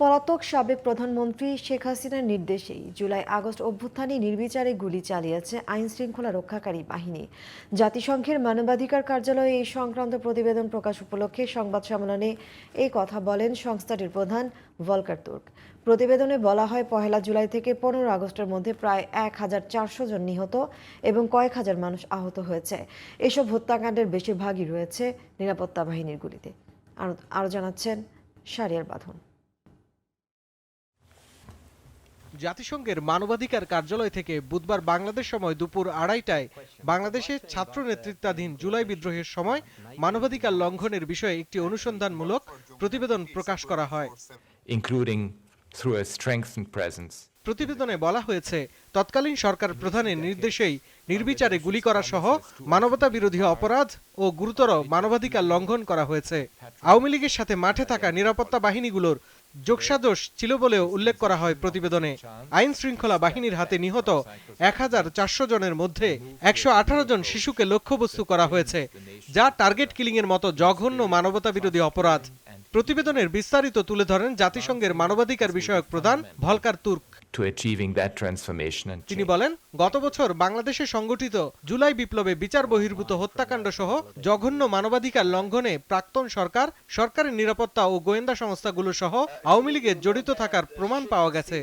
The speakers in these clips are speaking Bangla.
পলাতক সাবেক প্রধানমন্ত্রী শেখ হাসিনার নির্দেশেই জুলাই আগস্ট অভ্যুত্থানে নির্বিচারে গুলি চালিয়েছে আইন শৃঙ্খলা রক্ষাকারী বাহিনী। জাতিসংঘের মানবাধিকার কার্যালয়ে এই সংক্রান্ত প্রতিবেদন প্রকাশ উপলক্ষে সংবাদ সম্মেলনে এই কথা বলেন সংস্থাটির প্রধান ভলকার তুর্ক। প্রতিবেদনে বলা হয়, পহেলা জুলাই থেকে পনেরো আগস্টের মধ্যে প্রায় এক হাজার চারশো জন নিহত এবং কয়েক হাজার মানুষ আহত হয়েছে। এসব হত্যাকাণ্ডের বেশিরভাগই রয়েছে নিরাপত্তা বাহিনীর গুলিতে। আরও জানাচ্ছেন শারিয়ার বাঁধন। জাতিসংঘের মানবাধিকার কার্যালয় থেকে বুধবার বাংলাদেশ সময় দুপুর আড়াইটায় বাংলাদেশের ছাত্র নেতৃত্বাধীন জুলাই বিদ্রোহের সময় মানবাধিকার লঙ্ঘনের বিষয়ে একটি অনুসন্ধানমূলক প্রতিবেদন প্রকাশ করা হয় including through a strengthened presence. প্রতিবেদনে বলা হয়েছে তৎকালীন সরকার প্রধানের নির্দেশেই নির্বিচারে গুলি করা সহ মানবতা বিরোধী অপরাধ ও গুরুতর মানবাধিকার লঙ্ঘন করা হয়েছে আওয়ামী লীগের সাথে মাঠে থাকা নিরাপত্তা বাহিনীগুলোর যোগসাদোষ ছিল বলেও উল্লেখ করা হয় প্রতিবেদনে। আইন শৃঙ্খলা বাহিনীর হাতে নিহত এক হাজার চারশো জনের মধ্যে একশো আঠারো জন শিশুকে লক্ষ্যবস্তু করা হয়েছে, যা টার্গেট কিলিং এর মতো জঘন্য মানবতা বিরোধী অপরাধ। প্রতিবেদনের বিস্তারিত তুলে ধরেন জাতিসংঘের মানবাধিকার বিষয়ক প্রধান ভলকার তুর্ক। তিনি বলেন গত বছর বাংলাদেশে সংগঠিত জুলাই বিপ্লবে বিচার বহির্ভূত হত্যাকাণ্ড সহ জঘন্য মানবাধিকার লঙ্ঘনে প্রাক্তন সরকার সরকারের নিরাপত্তা ও গোয়েন্দা সংস্থাগুলো সহ আওয়ামী লীগের জড়িত থাকার প্রমাণ পাওয়া গেছে।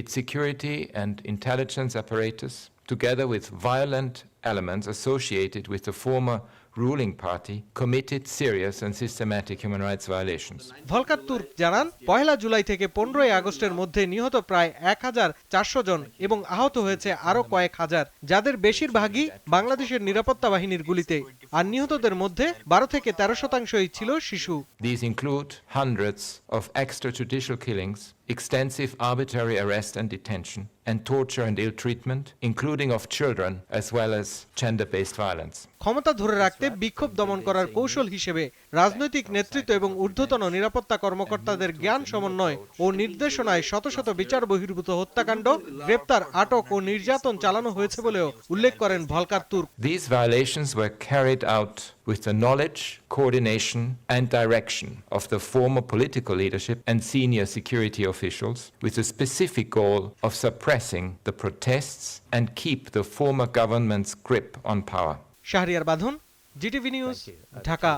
Its security and intelligence apparatus, together with violent elements associated with the former ruling party, committed serious and systematic human rights violations. Volker Turk জানান পহেলা জুলাই থেকে পনেরোই আগস্টের মধ্যে নিহত প্রায় এক হাজার চারশো জন এবং আহত হয়েছে আরও কয়েক হাজার যাদের বেশিরভাগই বাংলাদেশের নিরাপত্তা বাহিনীর গুলিতে আর নিহতদের মধ্যে বারো থেকে তেরো শতাংশই ছিল শিশু These include hundreds of extrajudicial killings, extensive arbitrary arrest and detention, and torture and ill treatment, including of children, as well as gender-based violence. ক্ষমতা ধরে রাখতে বিক্ষোভ দমন করার কৌশল হিসেবে রাজনৈতিক নেতৃত্ব এবং ঊর্ধ্বতন নিরাপত্তা কর্মকর্তাদের জ্ঞান সমন্বয় ও নির্দেশনায় শত শত বিচার বহির্ভূত হত্যাকাণ্ড গ্রেপ্তার আটক ও নির্যাতন চালানো হয়েছে বলেও উল্লেখ করেন Volker Turk These violations were carried out with the knowledge, coordination, and direction of the former political leadership and senior security officials, with the specific goal of suppressing the protests and keep the former government's grip on power. Shahriar Badhon GTV news Dhaka.